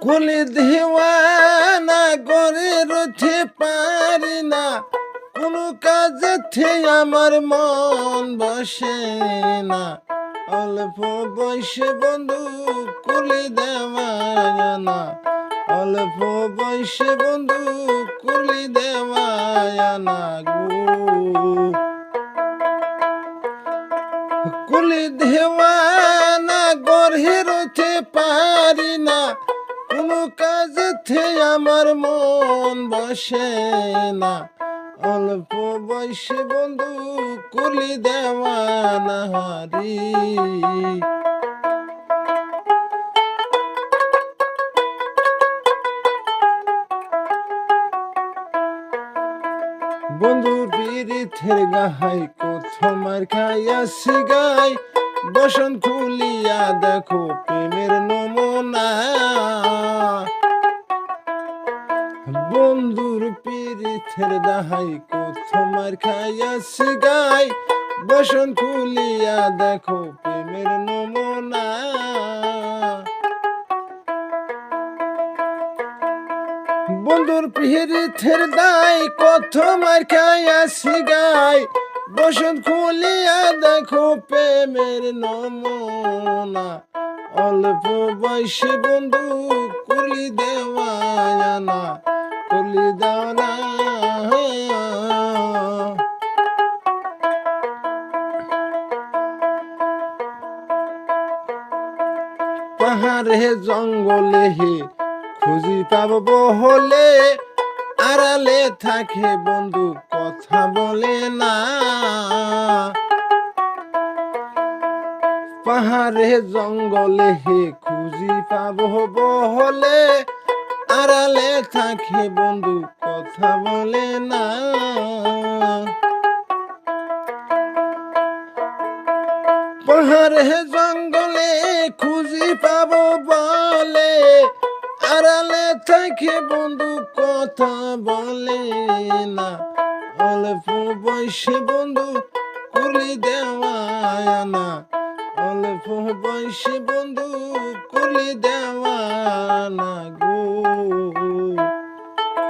কুলি দেওয়ানা করে রথে পারি না। কোনো কাজে আমার মন বসে না। অল্প বয়সে বন্ধু কুলি দেওয়ানা। অল্প বয়সে বন্ধু কুলি দেওয়ানা গো। কুলি দেওয়ানা গর্হে রইতে পারি না। কাজে আমার মন বসে না, অল্প বয়সে বন্ধু কুলি দেওয়ানা হারি। বন্ধুর পীড়িতের গাহাই কোথমার খাইয়াছি গাই বসন খুলিয়া দেখো প্রেমের বন্ধুর পীড়িতের দাহাই কোথমার খাইয়াছি গাই বসন খুলিয়া দেখো প্রেমের নমুনা। বন্ধুর পিহিরিথের দায় কত মার খাইয়াছি গাই বসন খুলিয়া দেখো প্রেমের নমুনা। অল্প বয়সে বন্ধু কুলি দেওয়ানা কুলি দেওয়ানা। পাহাড়ে জঙ্গলে হে খুঁজি পাব হলে, আড়ালে থাকে বন্ধু কথা বলে না। পাহাড়ে জঙ্গলে হে খুঁজি পাব হলে আড়ালে থাকে বন্ধু কথা বলে না। পাহাড়ে জঙ্গলে খুঁজি পাব বলে আড়ালে থাকে বন্ধু কথা বলে না। অল্প বয়সে বন্ধু কুলি দেওয়ানা অল্প বয়সে বন্ধু কুলি দেওয়ানা গো